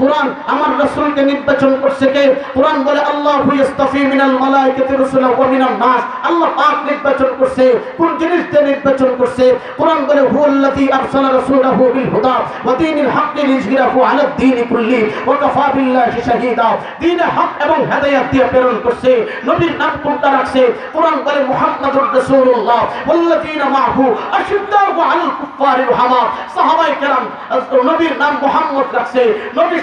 কোরআন আমার রাসূলকে নির্বাচন করছে কে? কোরআন বলে, আল্লাহ ইস্তাফি মিনাল মালাইকাতি রাসূলা ওয়া মিনান নাস। আল্লাহ পাক নির্বাচন করছে। কোন জিনিস নির্বাচন করছে? কোরআন বলে, হুয়াল্লাযী আরসালা রাসূলাহু বিল হুদা ওয়া দীনিল হাক্কি আলা দ্বীনি কুল্লি ওয়া কাফা বিল্লাহি শাহীদা। হক এবং হেদায়েত দিয়ে প্রেরণ করছে। নবীর নাম কোনটা রাখছে? কোরআন বলে, মুহাম্মাদুর রাসূলুল্লাহ ওয়াল্লাযীনা মাহু আশিদ্দাউ আলাল কুফারি রুহামা। সাহাবায়ে কেরাম, নবীর নাম মুহাম্মদ রাখছে। নবীর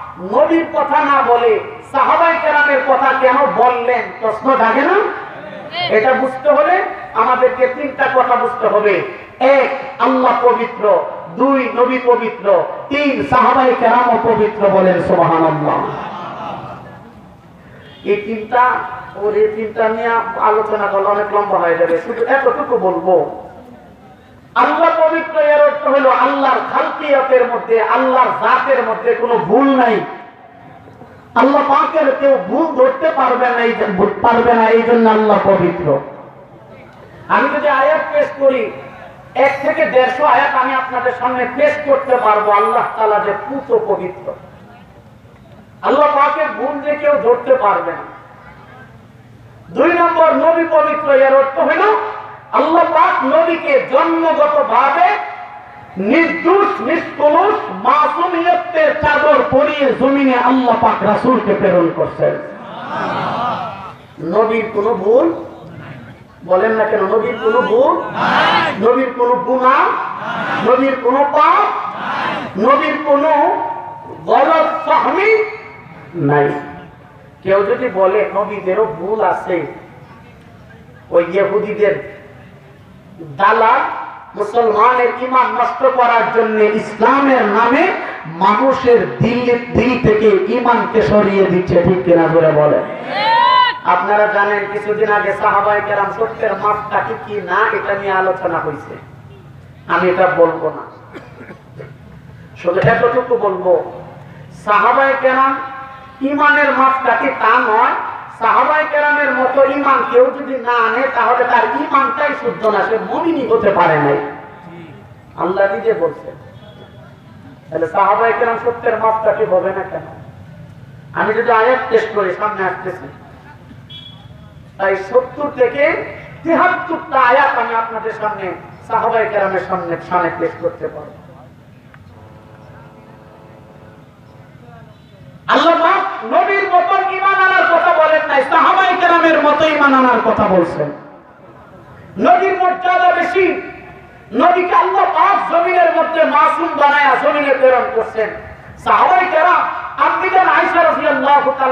নবীর কথা না বলে সাহাবাই কেরামের কথা কেন বললেন? প্রশ্ন জাগে না? এটা বুঝতে হলে আমাদেরকে তিনটা কথা বুঝতে হবে। এক আল্লাহ পবিত্র। দুই নবী পবিত্র। তিন সাহাবাই কেরাম পবিত্র বলেন সুবহানাল্লাহ। এই তিনটা ওর এই তিনটা নিয়ে আলোচনা করলে অনেক লম্বা হয়ে যাবে। শুধু এতটুকু বলব। আল্লাহ পবিত্র এর অর্থ হলো আল্লাহর খালকিয়তের মধ্যে, আল্লাহর জাতের মধ্যে কোনো ভুল নাই। আল্লাহ পাকের কেউ ভুল ধরতে পারবে না, এই পারবে না, এই জন্য আল্লাহ পবিত্র। আমি যদি আয়াত পেশ করি, এক থেকে দেড়শো আয়াত আমি আপনাদের সামনে পেশ করতে পারব, আল্লাহ তালা যে পুত পবিত্র। আল্লাহ পাকের গুণ যে কেউ ধরতে পারবে না। দুই নম্বর নবী পবিত্র, এর অর্থ হলো আল্লাহ পাক নবীকে জন্মগত ভাবে নির্দোষ, নিষ্কলুষ মাসুমিয়তের চাদর পরিয়ে জমিনে আল্লাহ পাক রাসূলকে প্রেরণ করছেন। নবীর কোনো ভুল? বলেন না কেন, নবীর কোনো ভুল? নবীর কোনো গুনাহ? নবীর কোনো পাপ? নবীর কোনো গলত নাই। কেউ যদি বলে নবীদেরও ভুল আছে, ওই ইহুদিদের দালাল মুসলমানের ইমান নষ্ট করার জন্য ইসলামের নামে মানুষের দিল দিল থেকে ইমানকে সরিয়ে দিচ্ছে, ঠিক কিনা করে বলে আপনারা জানেন, কিছুদিন আগে সাহাবাই কেরাম সত্যের মাপটা কি কি না, এটা নিয়ে আলোচনা হয়েছে। আমি এটা বলব না। শুধু এতটুকু বলব সাহাবাই কেরাম ইমানের মাপটা কি তা নয় সাহাবাই কেরামের মতো ইমান কেউ যদি না আনে, তাহলে তার ইমানটাই শুদ্ধ না, সে হতে পারে নাই। আল্লাহ নিজে আমি যদি আয়াত টেস্ট করি, সামনে আসতেছি। তাই সত্তর থেকে তিহাত্তরটা আয়াত আমি আপনাদের সামনে সাহাবাই কেরামের সামনে সামনে করতে পারব। আল্লাহ নবীর মতন ঈমান আনার কথা বলেন নাই, সাহাবাই কেরামের মতো ইমান আনার কথা বলছেন। মর্যাদা বেশি আল্লাহ পাক জমিনের মধ্যে মাসুম বানায় জমিনে প্রেরণ করছেন। সাহাবাই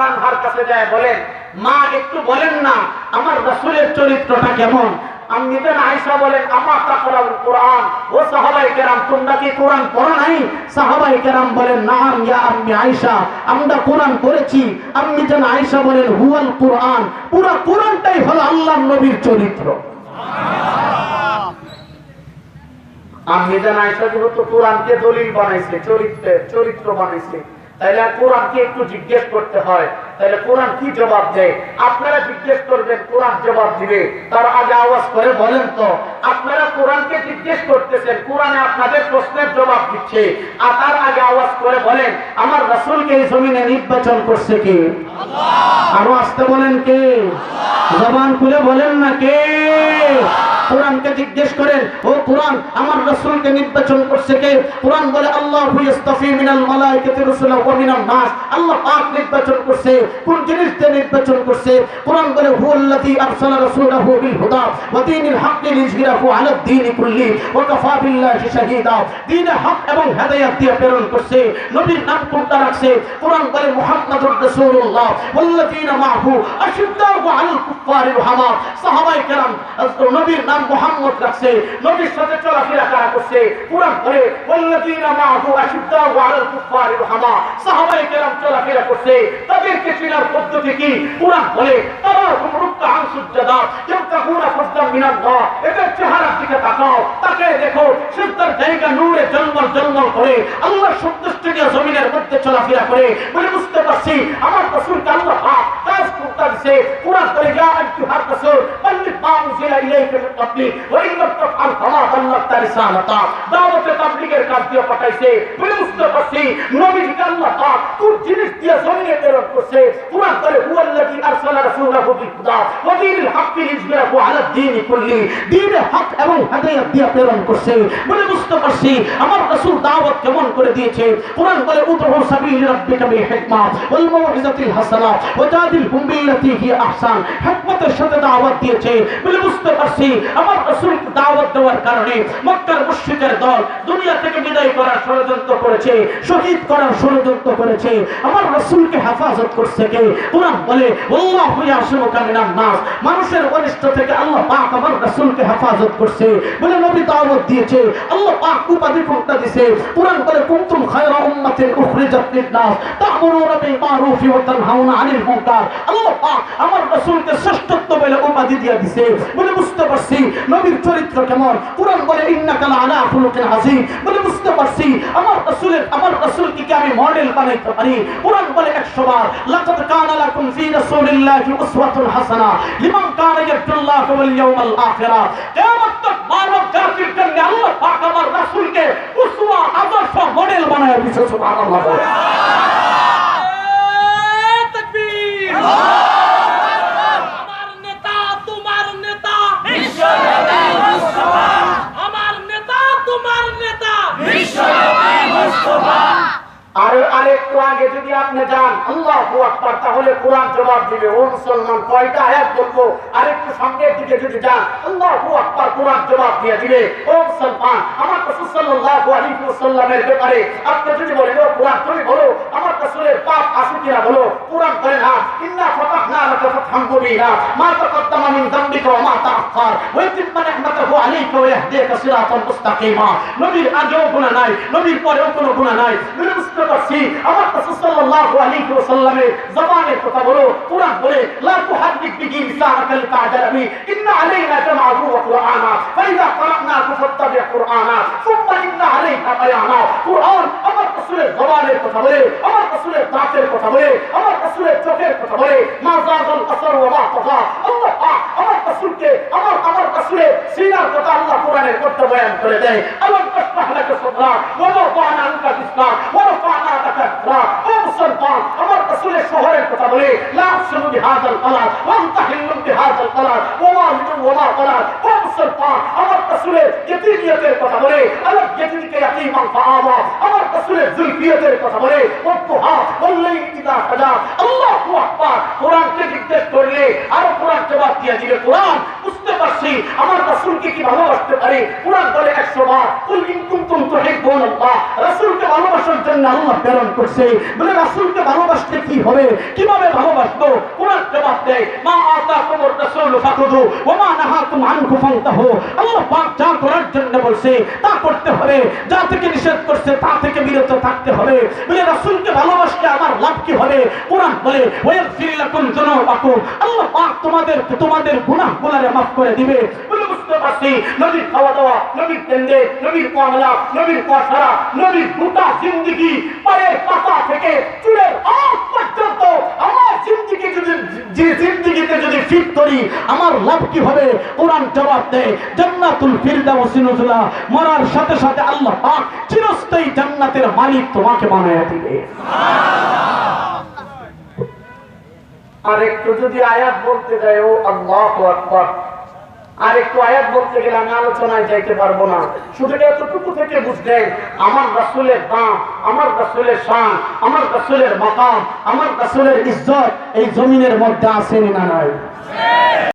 আনহার কাছে যায়, বলেন, মা, একটু বলেন না, আমার রাসূলের চরিত্রটা কেমন? আমি যেন আয়েশা বলেন আমার কোরআন। ও সাহাবাই কেরাম, তোমরা কি কোরআন পড়ো নাই? কেরাম বলেন, নাম ইয়া আম্মি আয়েশা আমরা কোরআন আয়েশা বলেন, হুয়াল কোরআন। পুরো কোরআনটাই হলো আল্লাহর নবীর চরিত্র। আমি যেন আয়সা যেহেতু কোরআনকে দলিল বানাইছে, চরিত্রে, চরিত্র বানাইছে আর কোরআনকে একটু জিজ্ঞেস করতে হয়? তাহলে কোরআন কি জবাব দেয়? আপনারা জিজ্ঞেস করবেন, কোরআন জবাব দিবে। তার আগে আওয়াজ করে বলেন তো, আপনারা কোরআনকে জিজ্ঞেস করতেছেন, কোরআনে আপনাদের প্রশ্নের জবাব দিচ্ছে। আর তার আগে আওয়াজ করে বলেন, আমার রাসূলকে এই জমিনে নির্বাচন করছে কে? আরও আসতে বলেন কে? জবান খুলে বলেন না কে? কোরআনকে জিজ্ঞেস করেন ও কোরআন, আমার রাসূলকে নির্বাচন করছে কে? কোরআন বলে, আল্লাহ মিনাল মালাইকাতি রাসূলা ওয়া মিনান নাস। আল্লাহ পাক নির্বাচন করছে, কোন জিনিস নির্বাচন করছে? কোরআন বলে হুয়াল্লাযী আরসালা রাসূলাহু বিল হুদা ওয়া দীনিল হাক্কি লিইজহিরাহু আলা দ্বীনি কুল্লি ওয়া কাফা বিল্লাহি শাহীদা। দ্বীনে হক এবং হেদায়েত দিয়ে প্রেরণ করছে, নবীর নাম কোনটা রাখছে? কোরআন বলে, মুহাম্মাদুর রাসূলুল্লাহ ওয়াল্লাযীনা মাহু আশিদ্দাউ আলাল কুফারি রুহামা সাহাবায়ে কেরাম, নবীর নাম নাম মোহাম্মদ রাখছে, নবীর সাথে চলাফেরা করা করছে? কোরআন করে রুহামা। সাহাবায়ে কেরাম চলাফেরা করছে। পদ্ধতি কি? কোরআন বলে চেহারার দিকে তাকাও তাকে দেখো সিজদার জায়গা নূরে জলমল জলমল করে আল্লাহ সন্তুষ্টি জমিনের মধ্যে চলাফেরা করে। বলে, বুঝতে পারছি, আমার রাসূলকে আল্লাহ ওয়া প্রেরণ করছে। বলে ওয়া এবং করছে। বলে বুঝতে পারছি, আমার রাসূল দাওয়াত কেমন করে দিয়েছে। কোরআন বলে, উদহু সাবিল রাব্বিকা বিল হিকমা ওয়াল মাউইজাতিল হাসানা। ওয়াজাদিলহুম বিল্লাতী হিয়া আহসান। হিকমতের সাথে দাওয়াত দিয়েছে। বলে বুঝতে পারছি, আমার রাসূল দাওয়াত দেওয়ার কারণে মক্কার মুশরিকের দল দুনিয়া থেকে বিদায় করার ষড়যন্ত্র করেছে, শহীদ করার ষড়যন্ত্র করেছে। আমার রাসূলকে হেফাজত করছে কে? কোরআন বলে, আল্লাহু ইয়াসিমুকা মিনান নাস। মানুষের অনিষ্ট থেকে আল্লাহ পাক আমার রাসূলকে হেফাজত করছে। বলে নবী দাওয়াত দিয়েছে, আল্লাহ পাক উপাধি কোনটা দিয়েছে কোরআন বলে, কুনতুম খায়রা উম্মাতিন উখরিজাত লিন-নাস। তা'মুরুনা বিল মারুফি ওয়া তানহাউনা আনিল মুনকার। আমার রাসূলকে শ্রেষ্ঠত্ব বলে উপাধি দিয়ে দিয়েছে বলে বুঝতে পারছি নবীর চরিত্র কেমন। কোরআন বলে, ইন্নাকা লাআলা খুলুকিন আযীম। বলে বুঝতে পারছি আমার রাসূলের আমার রাসূলকে কি আমি মডেল বানাইতে পারি? কোরআন বলে 100 বার, লাকাদ কানা লাকুম ফি রাসূলিল্লাহি উসওয়াতুন হাসানাহ লিমান কানা ইয়ারজুল্লাহ ওয়াল ইয়াউমাল আখিরা কিয়ামত তক মানব জাতির জন্য আল্লাহ পাক আমার রাসূলকে উসওয়া, আদর্শ মডেল বানায় দিয়েছে সুবহানাল্লাহ। Oh! আর আরেকটু আগে যদি আপনি যান, আল্লাহু আকবার, তাহলে কোরআন জবাব দিবে। ও মুসলমান, কয়টা আয়াত বলব? আরেকটু সামনের দিকে যদি যান, আল্লাহু আকবার কোরআন জবাব দিয়ে দিবে। ও মুসলমান, আমার রাসূল সাল্লাল্লাহু আলাইহি ওয়াসাল্লামের ব্যাপারে আপনি যদি বলেন, ও কোরআন, তুমি বলো, আমার রাসূলের পাপ আছে কিনা বলো? কোরআন বলে না ইন্না ফাতাহনা লাকা ফাতহাম মুবিনা, মা তাকদ্দামা মিন যামবিকা ওয়া মা তাআখার ওয়া ইতিম্মা নি'মাতাহু আলাইকা ওয়া ইয়াহদিকা সিরাতান মুস্তাকিমা। নবীর আগেও গুনাহ নাই, নবীর পরেও কোনো গুনাহ নাই। নবী বুঝতে পারছি আমার রাসূল সাল্লাল্লাহু আলাইহি ওয়াসাল্লামের জবানের কথা বলো কোরআন বলে লা তুহাদ্দিক বিহি লিসানাকা লিতা'জাল বি ইন্না আলাইনা জামআহু ওয়া কুরআনা ফাইযা ক্বরা'নাহু ফাত্তাবি' কুরআনা সুম্মা ইন্না আলাইকা বায়ানা কুরআন আমার রাসূলের জবানের কথা বলে আমার রাসূলের দাঁতের কথা বলে আমার রাসূলের চোখের কথা বলে মা যাগাল আসর ওয়া মা তাগা আল্লাহ পাক আমার রাসূলকে আমার আমার রাসূলের সিনার কথা আল্লাহ কোরআনের মধ্যে বয়ান করে দেয়। আল্লাহ তাসমাহ লাকা সাদরা, ওয়া রাফা'না আনকা যিকরা ওয়া রাফা'না লাকা ও মুসলমান আমার রাসূলের শহরের কথা বলে, লা বিহাযাল বালাদ ওয়া বিহাযাল বালাদ ওয়া ওয়ালিদু ওয়া মা বালাদ ও আমার রাসূলের ইতিমিয়তের কথা বলে আল্লাহ ইতিমিকে ইয়াতীমান ফাআওয়া আমার রাসূলের যুলফিয়তের কথা বলে ওয়াতুহা ওয়াল্লাইলি ইযা সাজা। আল্লাহু আকবার, কোরআনকে জিজ্ঞেস করলে, আরও কোরআন জবাব দিয়ে দিবে কোরআন, বুঝতে পারছি, আমার রাসূলকে কি ভালোবাসতে পারে? কোরআন বলে 100 বার, কুল ইন কুনতুম তুহিব্বুন আল্লাহ রাসূলকে ভালোবাসার আল্লাহ প্রেরণ করছে। বলে ভালোবাসতে কি হবে? কীভাবে কোরআন জবাব দেয়, মা আতাকুমুর রাসূল ফাখুযু ওয়া মা আনহু ফান্তাহু। আল্লাহ পাক যা করার জন্য বলছে, তা করতে হবে। যা থেকে নিষেধ করছে, তা থেকে বিরত থাকতে হবে। বলে ভালোবাসলে আমার লাভ কি হবে? কোরআন বলে যুনুবাকুম। আল্লাহ পাক তোমাদের তোমাদের গুনাহগুলোরে maaf করে দিবে। বলে বুঝতে পারছি, নবীর খাওয়া দাওয়া, নবীর তেন্দে নবীর মামলা, নবীর পয়সা নবীর গোটা জিন্দগি পায়ের পাতা থেকে চুলের আগ পর্যন্ত আমার জিন্দগি যদি জিন্দগিতে যদি ফিট করি, আমার লাভ কি হবে? কোরআন জবাব দেয় জান্নাতুল ফিরদাউস মরার সাথে সাথে আল্লাহ পাক চিরস্থায়ী জান্নাতের মালিক তোমাকে বানায় দিবে। আর একটু যদি আয়াত বলতে যায় ও আল্লাহু আকবার। আর একটু আয়াত বলতে গেলে আমি আলোচনায় যাইতে পারব না। শুধু এতটুকু থেকে বুঝলেন, আমার রাসুলের দাম, আমার রাসুলের শান, আমার রাসুলের মাকাম, আমার রাসুলের ইজ্জত এই জমিনের মধ্যে আসেনি না নাই?